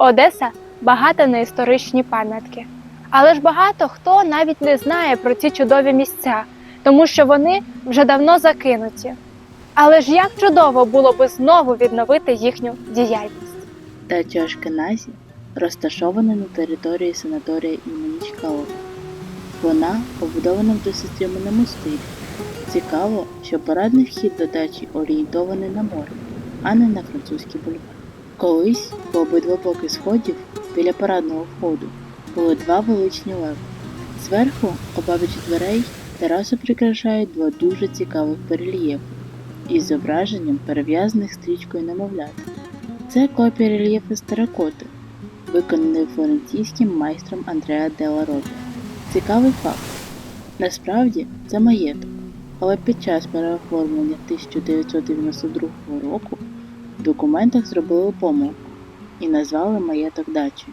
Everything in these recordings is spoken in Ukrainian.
Одеса багата на історичні пам'ятки. Але ж багато хто навіть не знає про ці чудові місця, тому що вони вже давно закинуті. Але ж як чудово було би знову відновити їхню діяльність. Дача Ашкеназі розташована на території санаторія імені Чкалова. Вона побудована в досвідченому стилі. Цікаво, що парадний вхід до дачі орієнтований на море, а не на французький бульвар. Колись по обидва боки сходів біля парадного входу були два величні леви. Зверху, обабіч дверей, терасу прикрашають два дуже цікавих барельєфи із зображенням перев'язаних стрічкою немовлят. Це копія рельєфу з теракоти, виконаний флорентійським майстром Андреа Делла Робі. Цікавий факт. Насправді це маєток, але під час переоформлення 1992 року в документах зробили помилку і назвали маєток дачею.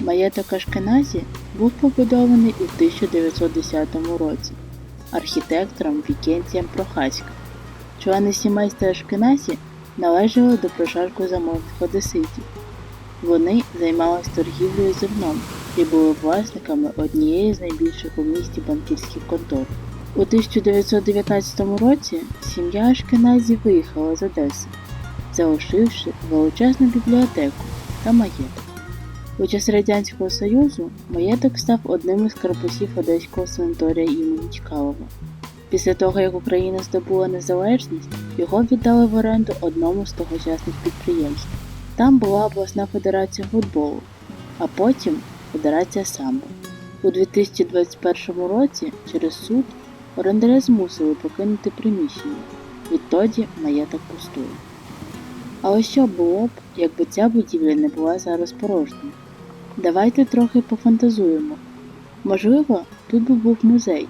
Маєток Ашкеназі був побудований у 1910 році архітектором Вікентієм Прохаськом. Члени сімейства Ашкеназі належали до прошарку заможних одеситів. Вони займалися торгівлею зерном і були власниками однієї з найбільших у місті банківських контор. У 1919 році сім'я Ашкеназі виїхала з Одеси, залишивши величезну бібліотеку та маєток. У час Радянського Союзу маєток став одним із корпусів Одеського санаторія імені Чкалова. Після того, як Україна здобула незалежність, його віддали в оренду одному з тогочасних підприємств. Там була обласна федерація футболу, а потім Федерація самбо. У 2021 році через суд орендаря змусили покинути приміщення. Відтоді маєток пустує. Але що було б, якби ця будівля не була зараз порожньою? Давайте трохи пофантазуємо. Можливо, тут би був музей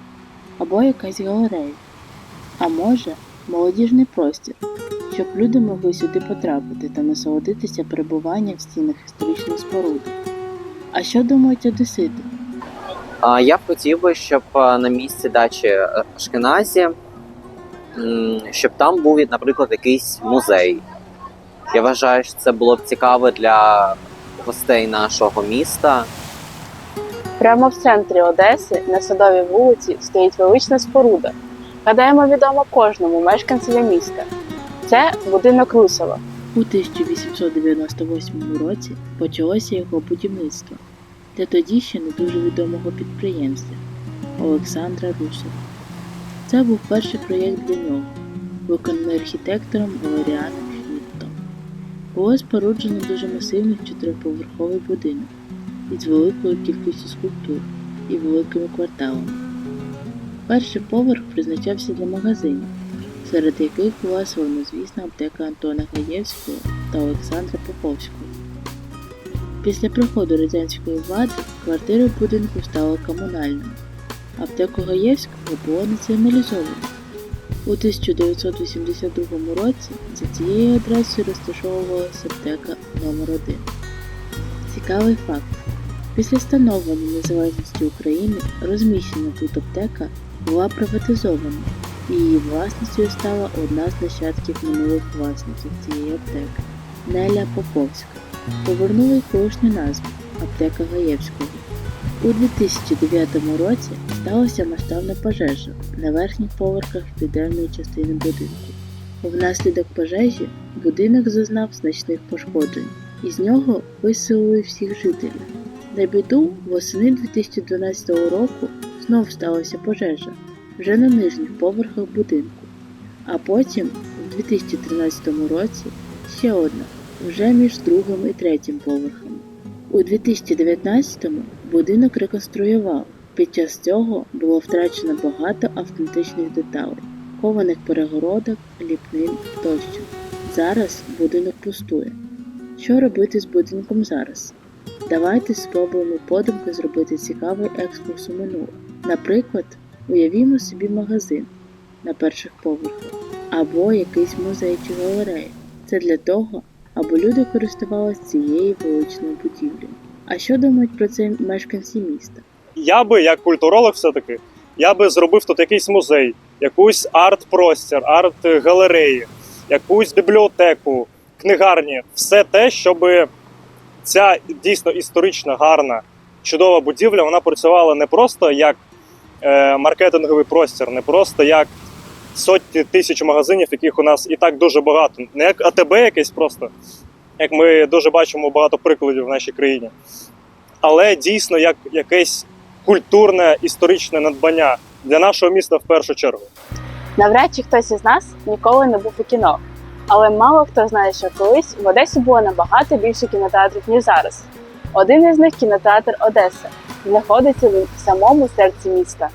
або якась галерея, а може, молодіжний простір, щоб люди могли сюди потрапити та насолодитися перебуванням в стінах історичної споруди. А що думають одесити? Я б хотів би, щоб на місці дачі е, Ашкеназі, щоб там був, наприклад, якийсь музей. Я вважаю, що це було б цікаво для гостей нашого міста. Прямо в центрі Одеси на садовій вулиці стоїть велична споруда, гадаємо відома кожному мешканцеві міста. Це будинок Русова. У 1898 році почалося його будівництво для тоді ще не дуже відомого підприємства Олександра Русова. Це був перший проєкт для нього, виконаний архітектором Валеріаном. Було споруджено дуже масивний чотириповерховий будинок із великою кількістю скульптур і великими кварталами. Перший поверх призначався для магазинів, серед яких була славнозвісна аптека Антона Гаєвського та Олександра Поповського. Після приходу радянської влади квартири будинку стали комунальними. Аптеку Гаєвського було націоналізовано. У 1982 році за цією адресою розташовувалася аптека номер 1 Цікавий факт. Після становлення незалежності України розміщена тут аптека була приватизована і її власністю стала одна з нащадків минулих власників цієї аптеки Неля Поповська. Повернули й колишню назву аптека Гаєвського. У 2009 році сталася масштабна пожежа на верхніх поверхах південної частини будинку. Внаслідок пожежі будинок зазнав значних пошкоджень, із нього виселили всіх жителів. На біду восени 2012 року знов сталася пожежа вже на нижніх поверхах будинку, а потім, у 2013 році, ще одна вже між другим і третім поверхами. У 2019-му будинок реконструював. Під час цього було втрачено багато автентичних деталей, кованих перегородок, ліпнин тощо. Зараз будинок пустує. Що робити з будинком зараз? Давайте спробуємо подумки зробити цікавий екскурс у минуле. Наприклад, уявімо собі магазин на перших поверхах або якийсь музей чи галерея. Це для того, аби люди користувалися цією величною будівлею. А що думають про це мешканці міста? Я би, як культуролог, все-таки, я би зробив тут якийсь музей, якусь арт-простір, арт-галереї, якусь бібліотеку, книгарні, все те, щоб ця дійсно історична, гарна, чудова будівля, вона працювала не просто як е, маркетинговий простір, не просто як сотні тисяч магазинів, яких у нас і так дуже багато, не як АТБ якесь просто, як ми дуже бачимо багато прикладів в нашій країні, але дійсно як якесь культурне історичне надбання для нашого міста в першу чергу. Навряд чи хтось із нас ніколи не був у кіно. Але мало хто знає, що колись в Одесі було набагато більше кінотеатрів, ніж зараз. Один із них кінотеатр Одеса. Знаходиться він в самому серці міста.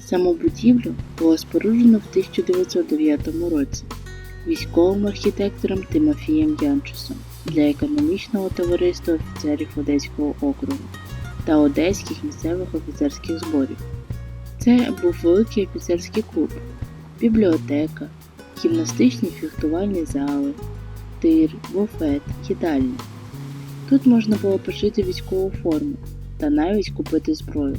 Саму будівлю було споруджено в 1909 році військовим архітектором Тимофієм Янчусом для економічного товариства офіцерів Одеського округу та одеських місцевих офіцерських зборів. Це був великий офіцерський клуб, бібліотека, гімнастичні фехтувальні зали, тир, буфет, їдальня. Тут можна було пошити військову форму та навіть купити зброю.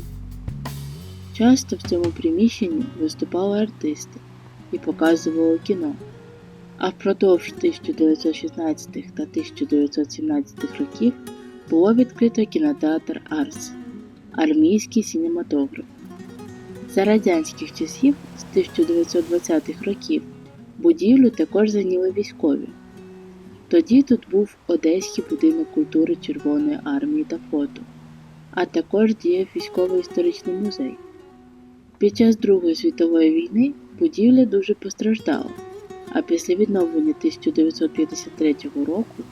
Часто в цьому приміщенні виступали артисти і показували кіно. А впродовж 1916 та 1917 років було відкрито кінотеатр Арс армійський кінематограф. За радянських часів з 1920-х років будівлю також зайняли військові. Тоді тут був Одеський будинок культури Червоної армії та фото, а також діяв військовий історичний музей. Під час Другої світової війни будівля дуже постраждала, а після відновлення 1953 року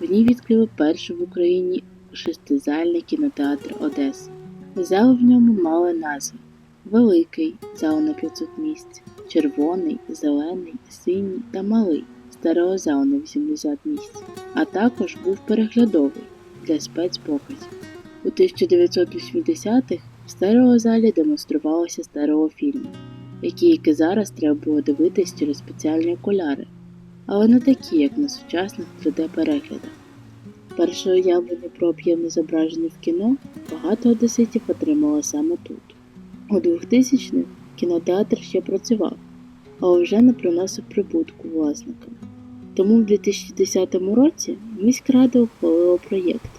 в ній відкрили перший в Україні шестизальний кінотеатр Одеси. Зали в ньому мали назви Великий зал на 500 місць, Червоний, Зелений, Синій та Малий стереозал на 80 місць, а також був переглядовий для спецпоказів. У 1980-х в стереозалі демонструвалися стереофільми, які зараз треба було дивитись через спеціальні окуляри, але не такі, як на сучасних 3D-переглядах. Перше уявлення про об'ємне зображення в кіно багато одеситів отримали саме тут. У 2000-х кінотеатр ще працював, але вже не приносив прибутку власникам. Тому в 2010 році міськрада ухвалила проєкт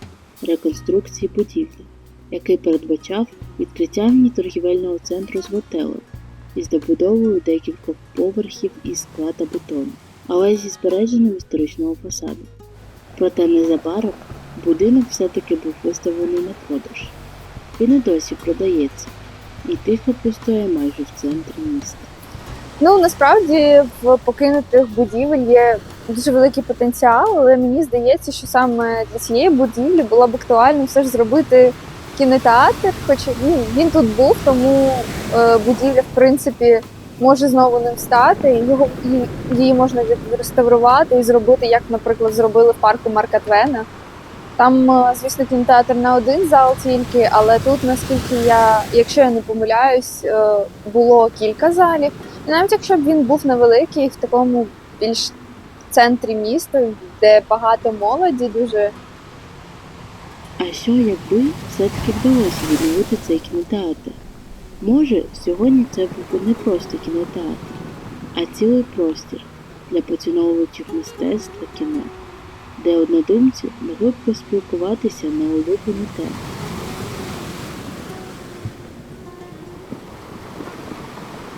реконструкції будівлі, який передбачав відкриття в торгівельного центру з готелем із добудовою декількох поверхів із скла та бетону, але зі збереженням історичного фасаду. Проте незабаром будинок все-таки був виставлений на продаж. Він і досі продається і тихо пустує майже в центрі міста. Ну насправді в покинутих будівель є дуже великий потенціал, але мені здається, що саме для цієї будівлі було б актуально все ж зробити кінотеатр, хоч ну, він тут був, тому е, будівля, в принципі, може знову ним стати. Його і- її можна відреставрувати і зробити, як, наприклад, зробили в парку Марка Твена. Там, е, звісно, кінотеатр на один зал тільки, але тут, наскільки я, якщо я не помиляюсь, е, було кілька залів. І навіть якщо б він був невеликий, в такому більш центрі міста, де багато молоді, дуже А що якби все-таки вдалося відновити цей кінотеатр? Може, сьогодні це був би не просто кінотеатр, а цілий простір для поціновувачів мистецтва кіно, де однодумці могли б поспілкуватися на улюблені теми.